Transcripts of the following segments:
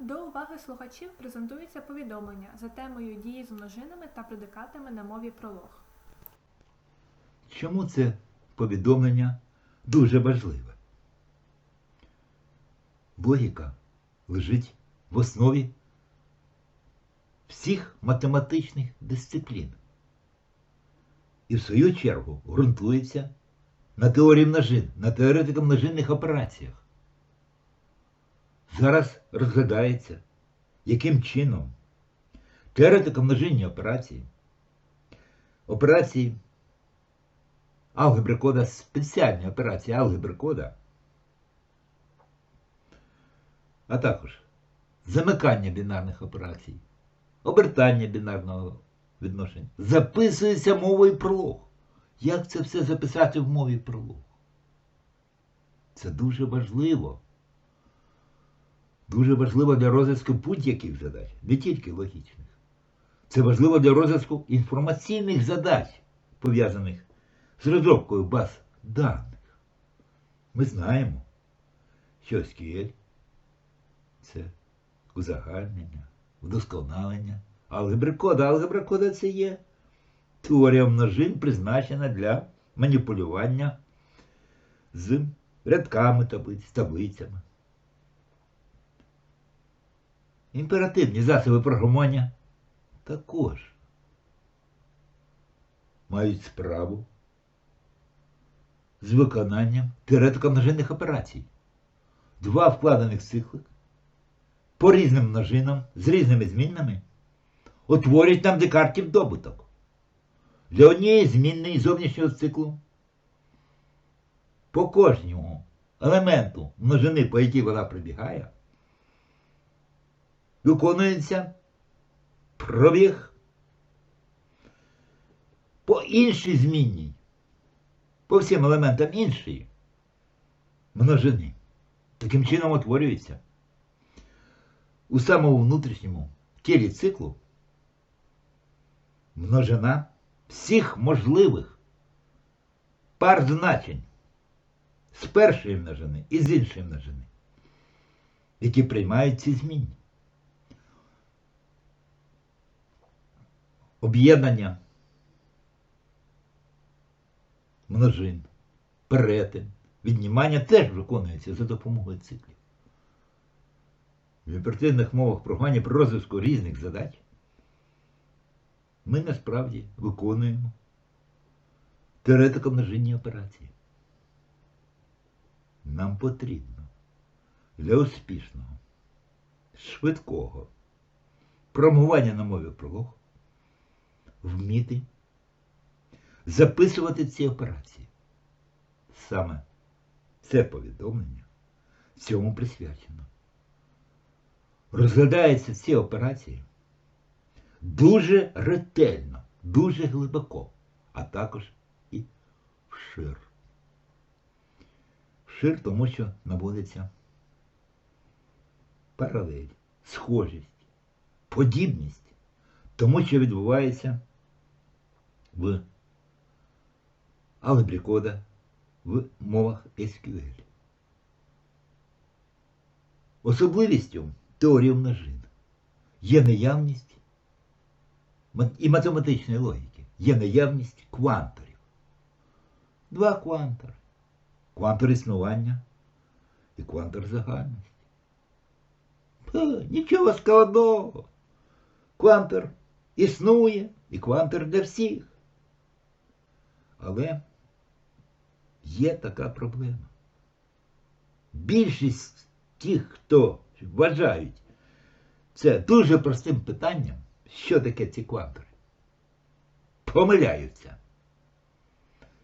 До уваги слухачів презентується повідомлення за темою дії з множинами та предикатами на мові пролог. Чому це повідомлення дуже важливе? Логіка лежить в основі всіх математичних дисциплін. І в свою чергу ґрунтується на теорії множин, на теоретико множинних операціях. Зараз розглядається, яким чином теоретико множинні операції, операції алгебри кода, спеціальні операції алгебри кода, а також замикання бінарних операцій, обертання бінарного відношення, записується мовою пролог. Як це все записати в мові пролог? Це дуже важливо. Дуже важливо для розвитку будь-яких задач, не тільки логічних. Це важливо для розвитку інформаційних задач, пов'язаних з розробкою баз даних. Ми знаємо, що SQL – це узагальнення, вдосконалення, алгебри кода. Алгебра кода це є теорія множин, призначена для маніпулювання з рядками таблиць, таблицями. Імперативні засоби програмування також мають справу з виконанням теоретико множинних операцій. Два вкладених цикли по різним множинам з різними змінними утворюють нам декартів добуток. Для однієї змінної зовнішнього циклу по кожному елементу множини, по якій вона прибігає, виконується пробіг по іншій змінній, по всім елементам іншої множини. Таким чином утворюється у самому внутрішньому тілі циклу множина всіх можливих пар значень з першої множини і з іншої множини, які приймають ці змінні. Об'єднання множин, перетин, віднімання теж виконується за допомогою циклів. В імперативних мовах програмування при розвитку різних задач ми насправді виконуємо теоретико множинні операції. Нам потрібно для успішного, швидкого промування на мові пролог вміти записувати ці операції. Саме це повідомлення цьому присвячено. Розглядаються ці операції дуже ретельно, дуже глибоко, а також і вшир. Вшир, тому що наводиться паралель, схожість, подібність, тому що відбувається в алгебрі кода в мовах SQL. Особливістю теорії множин є наявність і математичної логіки, є наявність кванторів. Два квантори. Квантор існування і квантор загальності. Ха, нічого складного. Квантор існує і квантор для всіх. Але є така проблема. Більшість тих, хто вважають це дуже простим питанням, що таке ці квантори, помиляються.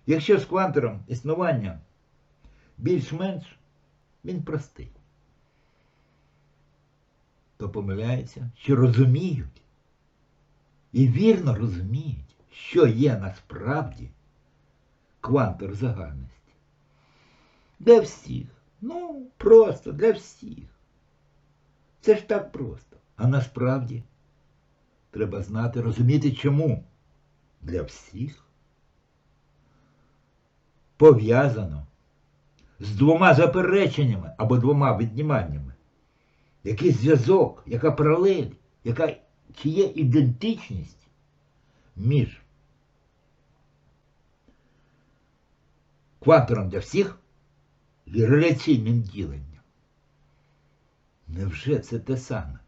Якщо з квантором існування більш-менш, він простий, то помиляються, що розуміють і вірно розуміють, що є насправді квантор загальності. Для всіх. Ну, просто для всіх. Це ж так просто. А насправді треба знати, розуміти, чому для всіх пов'язано з двома запереченнями або двома відніманнями, який зв'язок, яка паралель, яка, чи є ідентичність між квантором для всіх і реляційним діленням. Невже це те саме?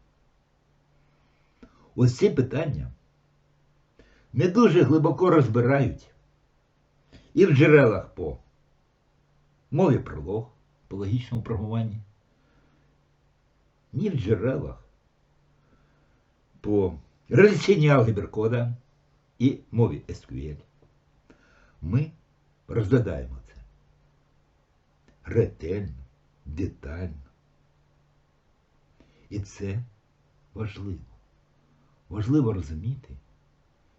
Ось ці питання не дуже глибоко розбирають і в джерелах по мові пролог, по логічному програмуванні, ні в джерелах по реляційній алгебрі кода і мові SQL. Ми розглядаємо ретельно, детально. І це важливо. Важливо розуміти,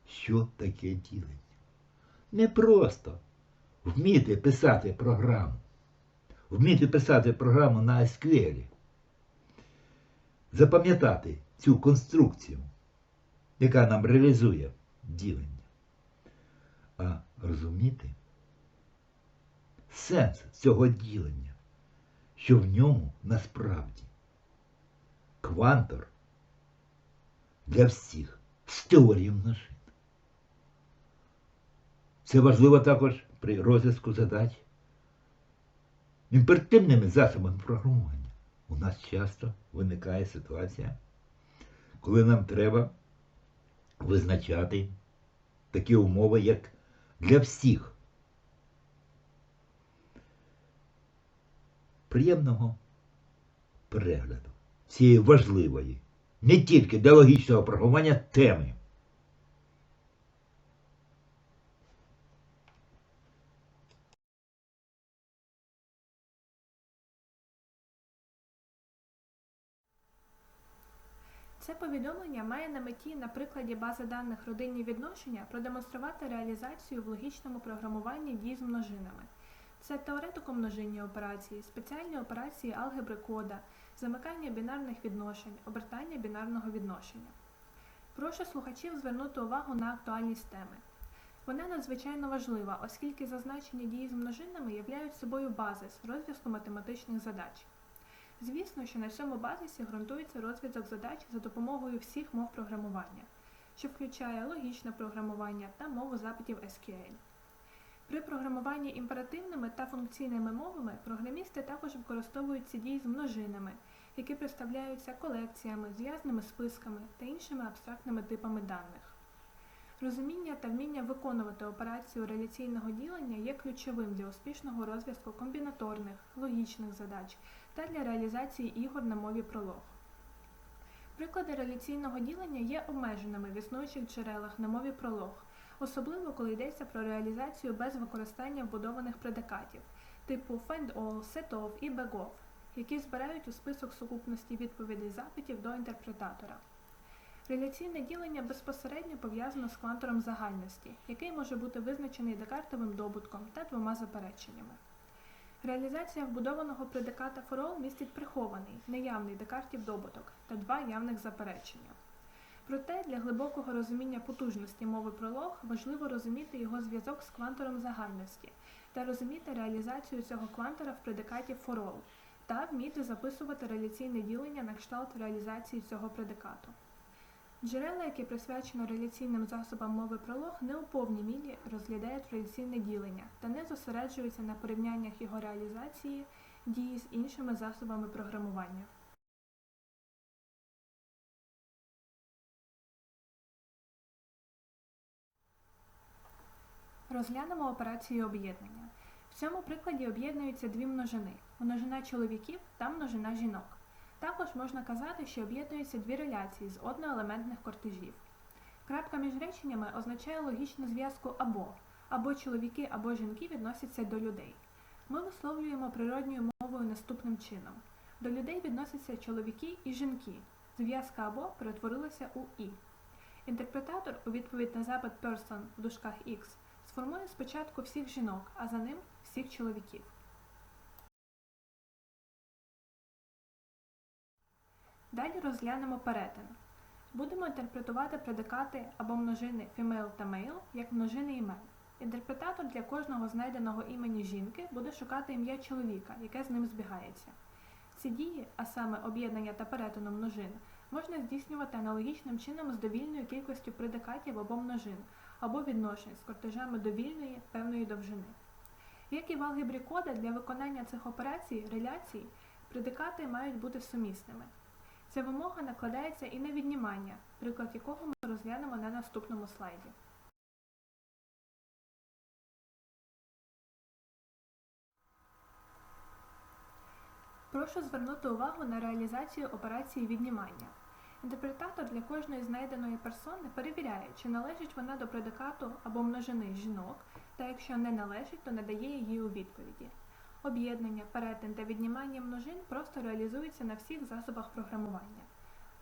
що таке ділення. Не просто вміти писати програму, вміти писати програму на SQL, запам'ятати цю конструкцію, яка нам реалізує ділення, а розуміти сенс цього ділення, що в ньому насправді квантор для всіх з теорії множин. Це важливо також при розв'язку задач імперативними засобами програмування. У нас часто виникає ситуація, коли нам треба визначати такі умови, як для всіх. Приємного перегляду цієї важливої, не тільки для програмування теми. Це повідомлення має на меті на прикладі бази даних родинні відношення продемонструвати реалізацію в логічному програмуванні дій з множинами. Це теоретико-множинні операції, спеціальні операції алгебри кода, замикання бінарних відношень, обертання бінарного відношення. Прошу слухачів звернути увагу на актуальність теми. Вона надзвичайно важлива, оскільки зазначені дії з множинами являють собою базис розв'язку математичних задач. Звісно, що на цьому базисі ґрунтується розв'язок задач за допомогою всіх мов програмування, що включає логічне програмування та мову запитів SQL. При програмуванні імперативними та функційними мовами програмісти також використовують ці дії з множинами, які представляються колекціями, зв'язними списками та іншими абстрактними типами даних. Розуміння та вміння виконувати операцію реляційного ділення є ключовим для успішного розв'язку комбінаторних, логічних задач та для реалізації ігор на мові пролог. Приклади реляційного ділення є обмеженими в існуючих джерелах на мові пролог, особливо коли йдеться про реалізацію без використання вбудованих предикатів типу find-all, set-off і bag-off, які збирають у список сукупності відповідей запитів до інтерпретатора. Реляційне ділення безпосередньо пов'язано з квантором загальності, який може бути визначений декартовим добутком та двома запереченнями. Реалізація вбудованого предиката for all містить прихований, неявний декартів добуток та два явних заперечення. Проте для глибокого розуміння потужності мови пролог важливо розуміти його зв'язок з квантором загальності та розуміти реалізацію цього квантора в предикаті for та вміти записувати реляційне ділення на кшталт реалізації цього предикату. Джерела, які присвячено реляційним засобам мови пролог, не у повній мірі розглядають реляційне ділення та не зосереджуються на порівняннях його реалізації дії з іншими засобами програмування. Розглянемо операцію об'єднання. В цьому прикладі об'єднуються дві множини множина чоловіків та множина жінок. Також можна казати, що об'єднуються дві реляції з одноелементних кортежів. Крапка між реченнями означає логічну зв'язку або, або чоловіки, або жінки відносяться до людей. Ми висловлюємо природньою мовою наступним чином: до людей відносяться чоловіки і жінки. Зв'язка або перетворилася у і. Інтерпретатор у відповідь на запит person в дужках X сформує спочатку всіх жінок, а за ним всіх чоловіків. Далі розглянемо перетин. Будемо інтерпретувати предикати або множини female та male як множини імен. Інтерпретатор для кожного знайденого імені жінки буде шукати ім'я чоловіка, яке з ним збігається. Ці дії, а саме об'єднання та перетину множин, можна здійснювати аналогічним чином з довільною кількістю предикатів або множин, або відношень з кортежами довільної певної довжини. Як і в алгебрі кода, для виконання цих операцій, реляцій, предикати мають бути сумісними. Ця вимога накладається і на віднімання, приклад якого ми розглянемо на наступному слайді. Прошу звернути увагу на реалізацію операції віднімання. Інтерпретатор для кожної знайденої персони перевіряє, чи належить вона до предикату або множини жінок, та якщо не належить, то надає її у відповіді. Об'єднання, перетин та віднімання множин просто реалізуються на всіх засобах програмування.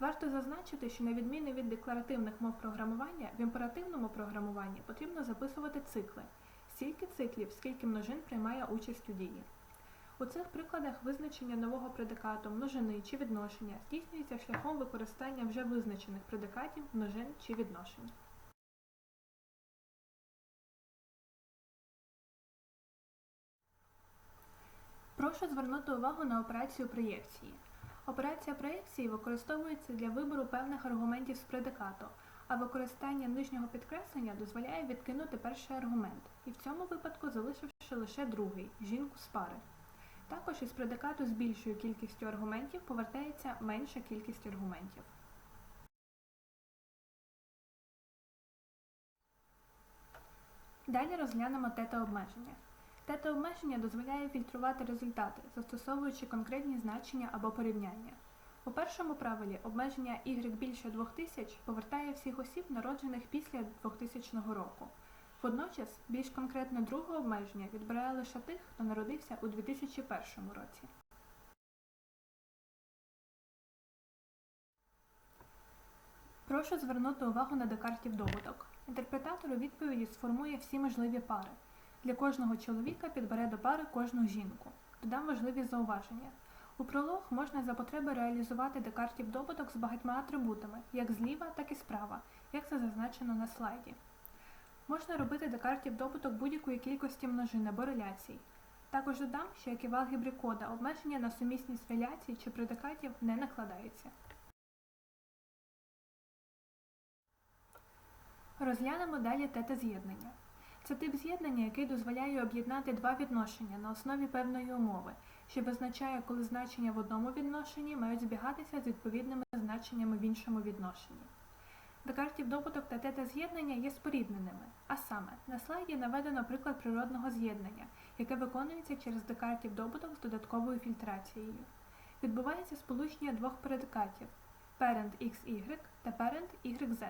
Варто зазначити, що на відміну від декларативних мов програмування, в імперативному програмуванні потрібно записувати цикли, стільки циклів, скільки множин приймає участь у дії. У цих прикладах визначення нового предикату, множини чи відношення здійснюється шляхом використання вже визначених предикатів, множин чи відношень. Прошу звернути увагу на операцію проєкції. Операція проєкції використовується для вибору певних аргументів з предикату, а використання нижнього підкреслення дозволяє відкинути перший аргумент, і в цьому випадку залишивши лише другий жінку з пари. Також із предикату з більшою кількістю аргументів повертається менша кількість аргументів. Далі розглянемо тета-обмеження. Тета-обмеження дозволяє фільтрувати результати, застосовуючи конкретні значення або порівняння. У першому правилі обмеження y більше 2000 повертає всіх осіб, народжених після 2000 року. Водночас, більш конкретне друге обмеження відбирає лише тих, хто народився у 2001 році. Прошу звернути увагу на Декартів добуток. Інтерпретатор у відповіді сформує всі можливі пари. Для кожного чоловіка підбере до пари кожну жінку. Додам важливі зауваження. У пролог можна за потреби реалізувати Декартів добуток з багатьма атрибутами, як зліва, так і справа, як це зазначено на слайді. Можна робити Декартів добуток будь-якої кількості множин або реляцій. Також додам, що як і в алгебрі кода, обмеження на сумісність реляцій чи предикатів не накладаються. Розглянемо далі тета-з'єднання. Це тип з'єднання, який дозволяє об'єднати два відношення на основі певної умови, що визначає, коли значення в одному відношенні мають збігатися з відповідними значеннями в іншому відношенні. Декартів добуток та тета-з'єднання є спорідненими, а саме, на слайді наведено приклад природного з'єднання, яке виконується через декартів добуток з додатковою фільтрацією. Відбувається сполучення двох предикатів parent XY та parent YZ,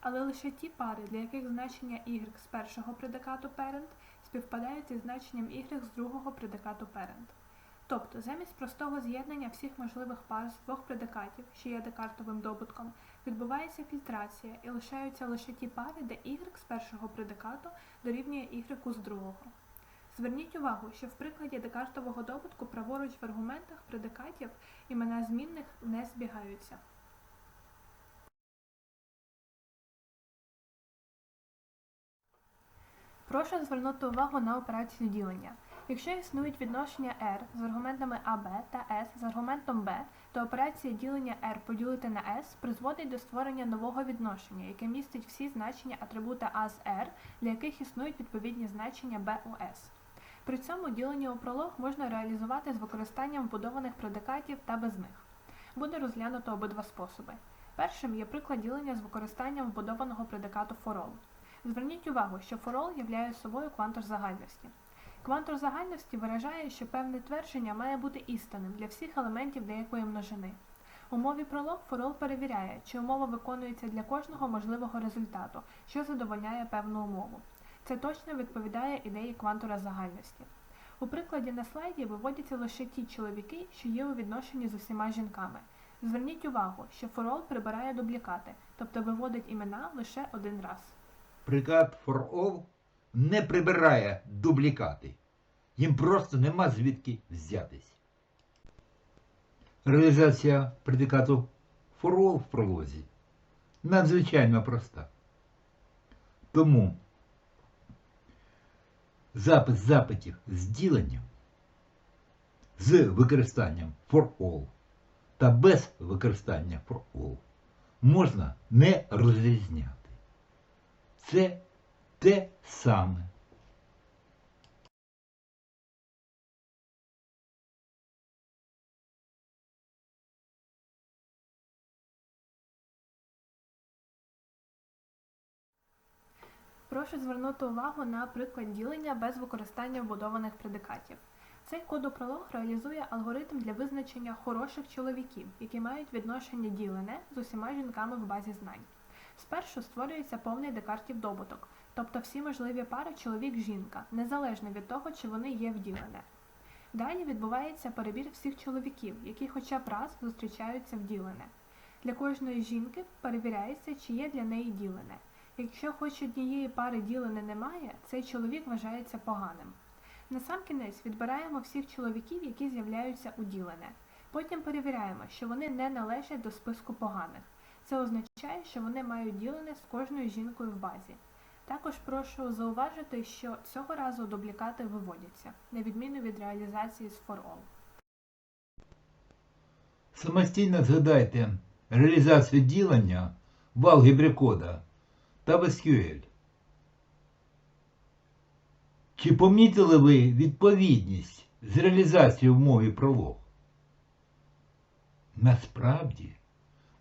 але лише ті пари, для яких значення y з першого предикату parent співпадають із значенням y з другого предикату parent. Тобто, замість простого з'єднання всіх можливих пар з двох предикатів, що є декартовим добутком, відбувається фільтрація і лишаються лише ті пари, де y з першого предикату дорівнює y з другого. Зверніть увагу, що в прикладі декартового добутку праворуч в аргументах предикатів імена змінних не збігаються. Прошу звернути увагу на операцію ділення. Якщо існують відношення R з аргументами AB та S з аргументом B, то операція ділення R поділити на S призводить до створення нового відношення, яке містить всі значення атрибута A з R, для яких існують відповідні значення B у S. При цьому ділення у пролог можна реалізувати з використанням вбудованих предикатів та без них. Буде розглянуто обидва способи. Першим є приклад ділення з використанням вбудованого предикату for all. Зверніть увагу, що for all являє собою квантор загальності. Квантор загальності виражає, що певне твердження має бути істинним для всіх елементів деякої множини. У мові пролог all перевіряє, чи умова виконується для кожного можливого результату, що задовольняє певну умову. Це точно відповідає ідеї квантора загальності. У прикладі на слайді виводяться лише ті чоловіки, що є у відношенні з усіма жінками. Зверніть увагу, що all прибирає дублікати, тобто виводить імена лише один раз. Прикат for all не прибирає дублікати. Їм просто нема звідки взятись. Реалізація предикату all в пролозі надзвичайно проста. Тому запис запитів з діленням з використанням for all та без використання for all можна не розрізняти. Це те саме. Прошу звернути увагу на приклад ділення без використання вбудованих предикатів. Цей кодопролог реалізує алгоритм для визначення хороших чоловіків, які мають відношення ділене з усіма жінками в базі знань. Спершу створюється повний декартів добуток, тобто всі можливі пари чоловік-жінка, незалежно від того, чи вони є вділене. Далі відбувається перебір всіх чоловіків, які хоча б раз зустрічаються в ділене. Для кожної жінки перевіряється, чи є для неї ділене. Якщо хоч однієї пари ділене немає, цей чоловік вважається поганим. Насамкінець відбираємо всіх чоловіків, які з'являються у ділене. Потім перевіряємо, що вони не належать до списку поганих. Це означає, що вони мають ділене з кожною жінкою в базі. Також прошу зауважити, що цього разу дублікати виводяться, на відміну від реалізації з for. Самостійно згадайте реалізацію ділення в алгебрі кода та в SQL. Чи помітили ви відповідність з реалізацією в мові пролог? Насправді,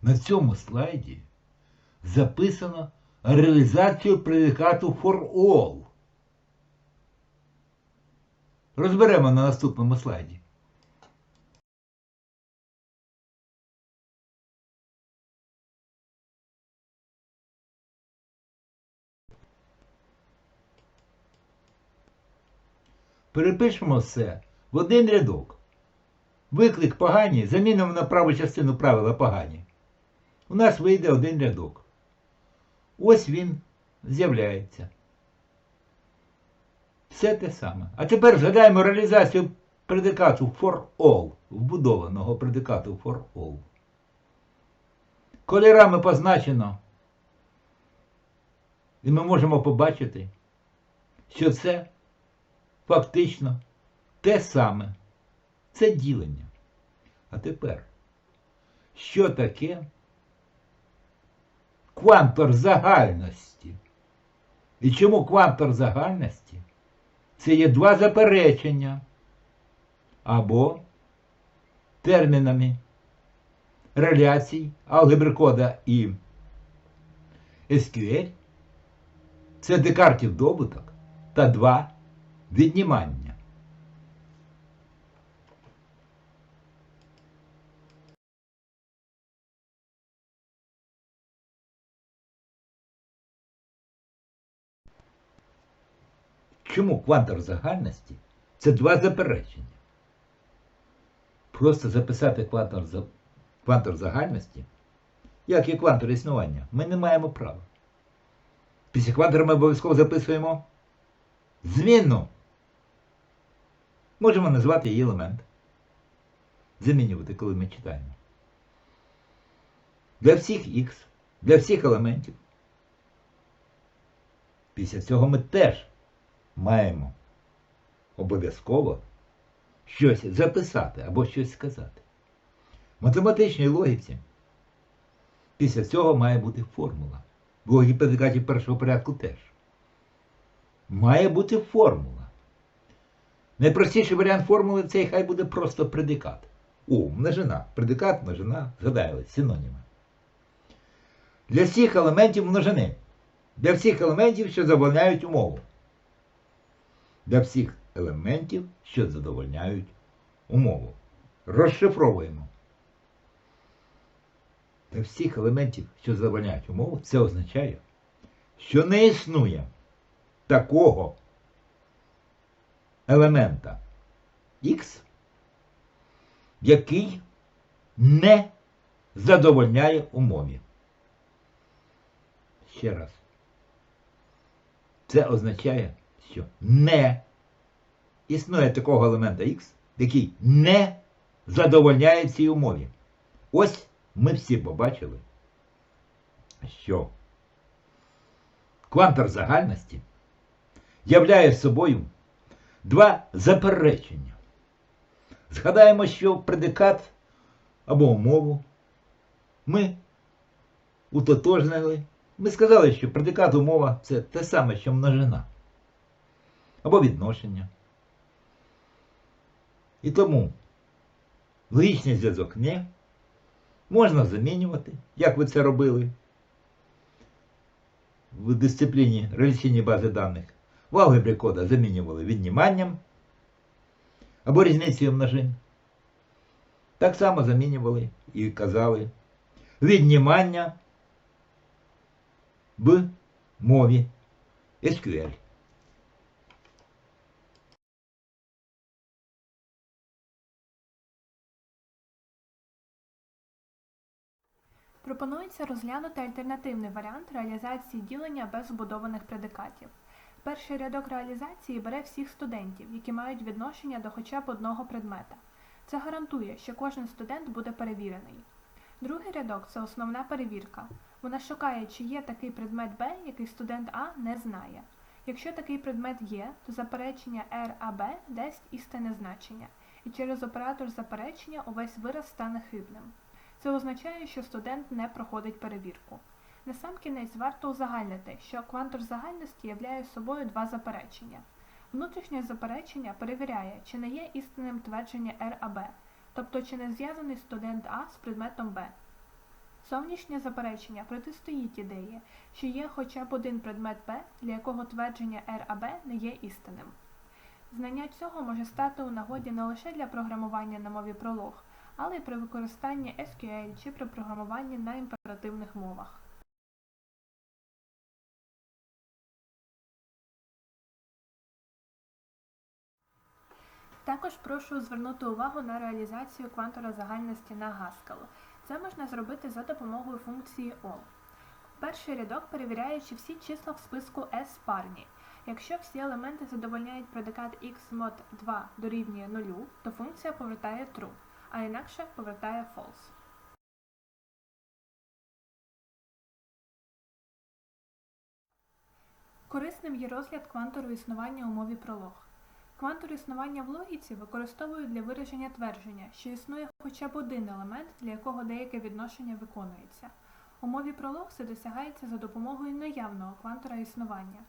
на цьому слайді записано реалізацію предикату for all. Розберемо на наступному слайді. Перепишемо все в один рядок. Виклик погані замінимо на праву частину правила погані. У нас вийде один рядок. Ось він з'являється. Все те саме. А тепер згадаємо реалізацію предикату for all, вбудованого предикату for all. Кольорами позначено. І ми можемо побачити, що це фактично те саме. Це ділення. А тепер, що таке квантор загальності? І чому квантор загальності? Це є два заперечення або термінами реляцій алгебри кода і SQL. Це декартів добуток та два віднімання. Чому квантор загальності це два заперечення? Просто записати квантор, за... квантор загальності, як і квантор існування, ми не маємо права. Після квантора ми обов'язково записуємо змінну. Можемо назвати її елемент. Замінювати, коли ми читаємо. Для всіх х, для всіх елементів. Після цього ми теж маємо обов'язково щось записати або щось сказати. В математичній логіці після цього має бути формула. В предикатів першого порядку теж. Має бути формула. Найпростіший варіант формули це хай буде просто предикат. О, множина. Предикат, множина, згадали, синоніми. Для всіх елементів множини. Для всіх елементів, що задовольняють умову. Для всіх елементів, що задовольняють умову. Розшифровуємо. Для всіх елементів, що задовольняють умову, це означає, що не існує такого елемента X, який не задовольняє умові. Ще раз. Це означає, що не існує такого елемента X, який не задовольняє цій умові. Ось ми всі побачили, що квантор загальності являє собою два заперечення. Згадаємо, що предикат або умову ми утотожнили. Ми сказали, що предикат умова це те саме, що множина. Або відношення. І тому логічний зв'язок не можна замінювати, як ви це робили в дисципліні реляційні бази даних. В алгебрі кода замінювали відніманням або різницею множин. Так само замінювали і казали віднімання в мові SQL. Пропонується розглянути альтернативний варіант реалізації ділення без вбудованих предикатів. Перший рядок реалізації бере всіх студентів, які мають відношення до хоча б одного предмета. Це гарантує, що кожен студент буде перевірений. Другий рядок це основна перевірка. Вона шукає, чи є такий предмет Б, який студент А не знає. Якщо такий предмет є, то заперечення R АБ дасть істинне значення, і через оператор заперечення увесь вираз стане хибним. Це означає, що студент не проходить перевірку. Насамкінець варто узагальнити, що квантор загальності являє собою два заперечення. Внутрішнє заперечення перевіряє, чи не є істинним твердження РАБ, тобто чи не зв'язаний студент А з предметом Б. Зовнішнє заперечення протистоїть ідеї, що є хоча б один предмет Б, для якого твердження РАБ не є істинним. Знання цього може стати у нагоді не лише для програмування на мові пролог, але й при використанні SQL чи при програмуванні на імперативних мовах. Також прошу звернути увагу на реалізацію квантора загальності на Haskell. Це можна зробити за допомогою функції all. Перший рядок перевіряє, чи всі числа в списку S парні. Якщо всі елементи задовольняють предикат x mod 2 дорівнює 0, то функція повертає true, а інакше повертає false. Корисним є розгляд квантору існування у мові пролог. Квантор існування в логіці використовують для вираження твердження, що існує хоча б один елемент, для якого деяке відношення виконується. У мові пролог це досягається за допомогою наявного квантора існування.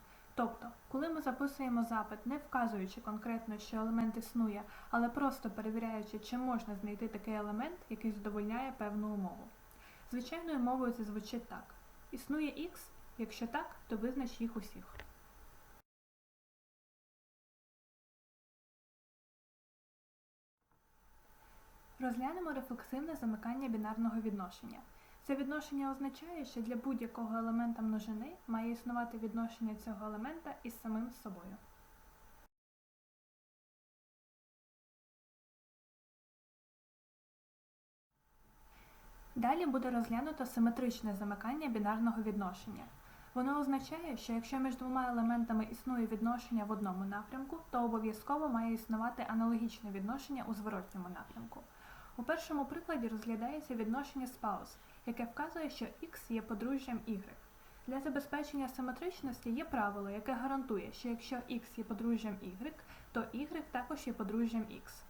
Тобто, коли ми записуємо запит, не вказуючи конкретно, що елемент існує, але просто перевіряючи, чи можна знайти такий елемент, який задовольняє певну умову. Звичайною мовою це звучить так: існує X, якщо так, то визнач їх усіх. Розглянемо рефлексивне замикання бінарного відношення. Це відношення означає, що для будь-якого елемента множини має існувати відношення цього елемента із самим собою. Далі буде розглянуто симетричне замикання бінарного відношення. Воно означає, що якщо між двома елементами існує відношення в одному напрямку, то обов'язково має існувати аналогічне відношення у зворотньому напрямку. У першому прикладі розглядається відношення spouse, яке вказує, що x є подружжям y. Для забезпечення симетричності є правило, яке гарантує, що якщо x є подружжям y, то y також є подружжям x.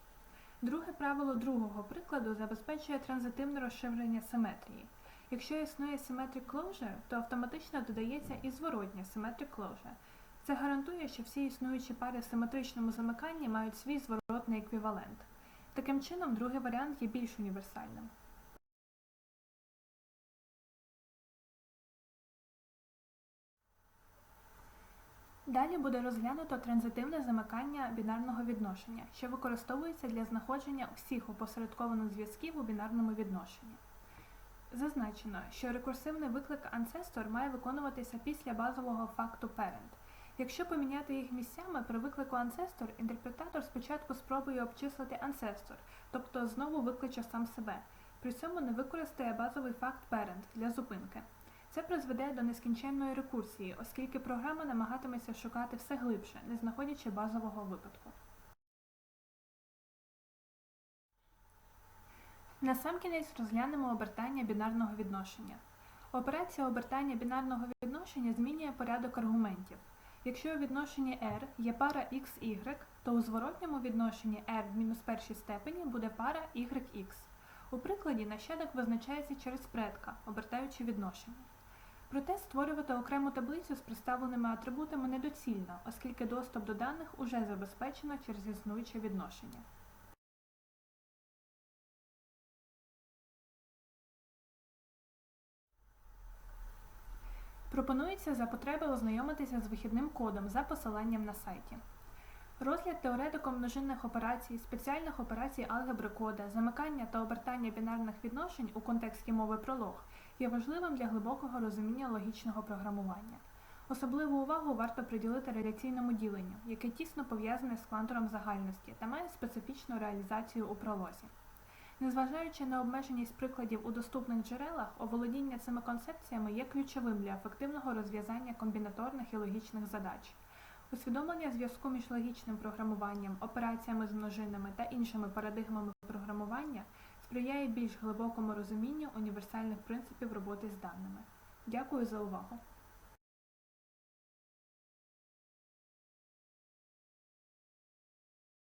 Друге правило другого прикладу забезпечує транзитивне розширення симетрії. Якщо існує symmetric closure, то автоматично додається і зворотня symmetric closure. Це гарантує, що всі існуючі пари в симетричному замиканні мають свій зворотний еквівалент. Таким чином, другий варіант є більш універсальним. Далі буде розглянуто транзитивне замикання бінарного відношення, що використовується для знаходження всіх опосередкованих зв'язків у бінарному відношенні. Зазначено, що рекурсивний виклик ancestor має виконуватися після базового факту parent. Якщо поміняти їх місцями при виклику ancestor, інтерпретатор спочатку спробує обчислити ancestor, тобто знову викличе сам себе. При цьому не використає базовий факт parent для зупинки. Це призведе до нескінченної рекурсії, оскільки програма намагатиметься шукати все глибше, не знаходячи базового випадку. Насамкінець розглянемо обертання бінарного відношення. Операція обертання бінарного відношення змінює порядок аргументів. Якщо у відношенні r є пара xy, то у зворотньому відношенні r в мінус першій степені буде пара yx. У прикладі нащадок визначається через предка, обертаючи відношення. Проте створювати окрему таблицю з представленими атрибутами недоцільно, оскільки доступ до даних уже забезпечено через існуюче відношення. Пропонується за потреби ознайомитися з вихідним кодом за посиланням на сайті. Розгляд теоретиком множинних операцій, спеціальних операцій алгебри кода, замикання та обертання бінарних відношень у контексті мови пролог є важливим для глибокого розуміння логічного програмування. Особливу увагу варто приділити реляційному діленню, яке тісно пов'язане з квантором загальності та має специфічну реалізацію у пролозі. Незважаючи на обмеженість прикладів у доступних джерелах, оволодіння цими концепціями є ключовим для ефективного розв'язання комбінаторних і логічних задач. Усвідомлення зв'язку між логічним програмуванням, операціями з множинами та іншими парадигмами програмування сприяє більш глибокому розумінню універсальних принципів роботи з даними. Дякую за увагу!